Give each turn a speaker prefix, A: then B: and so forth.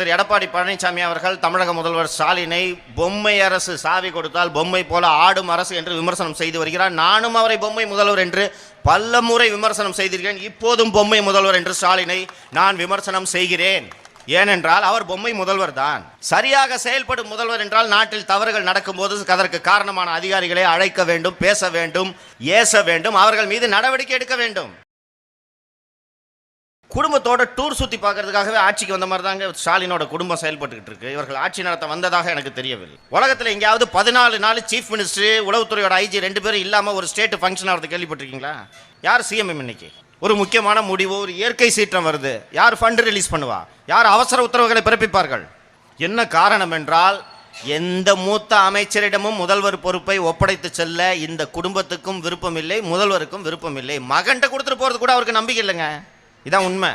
A: திரு எடப்பாடி பழனிசாமி அவர்கள் தமிழக முதல்வர் ஸ்டாலினை பொம்மை அரசு சாவி கொடுத்தால் பொம்மை போல ஆடும் அரசு என்று விமர்சனம் செய்து வருகிறார். நானும் அவரை பொம்மை முதல்வர் என்று பல முறை விமர்சனம் செய்திருக்கிறேன் இப்போதும் பொம்மை முதல்வர் என்று ஸ்டாலினை நான் விமர்சனம் செய்கிறேன். ஏனென்றால் அவர் பொம்மை முதல்வர் தான். சரியாக செயல்படும் முதல்வர் என்றால் நாட்டில் தவறுகள் நடக்கும்போது அதற்கு காரணமான அதிகாரிகளை அழைக்க வேண்டும் பேச வேண்டும் ஏச வேண்டும் அவர்கள் மீது நடவடிக்கை எடுக்க வேண்டும். குடும்பத்தோட டூர் சுற்றி பார்க்கறதுக்காகவே ஆட்சிக்கு வந்த மாதிரி தாங்க ஸ்டாலினோட குடும்பம் செயல்பட்டுக்கிட்டு இருக்கு. இவர்கள் ஆட்சி நடத்த வந்ததாக எனக்கு தெரியவில்லை. உலகத்தில் எங்கேயாவது பதினாலு நாள் சீஃப் மினிஸ்டர் உளவுத்துறையோட ஐஜி ரெண்டு பேரும் இல்லாமல் ஒரு ஸ்டேட் ஃபங்க்ஷன் ஆகிறது கேள்விப்பட்டிருக்கீங்களா? யார் சிஎம்எம் இன்னைக்கு? ஒரு முக்கியமான முடிவு ஒரு இயற்கை சீற்றம் வருது. யார் ஃபண்டு ரிலீஸ் பண்ணுவா? யார் அவசர உத்தரவுகளை பிறப்பிப்பார்கள்? என்ன காரணம் என்றால் எந்த மூத்த அமைச்சரிடமும் முதல்வர் பொறுப்பை ஒப்படைத்து செல்ல இந்த குடும்பத்துக்கும் விருப்பம் இல்லை முதல்வருக்கும் விருப்பம் இல்லை. மகன்கிட்ட கொடுத்துட்டு போகிறது கூட அவருக்கு நம்பிக்கை இல்லைங்க. இதான் உண்மை.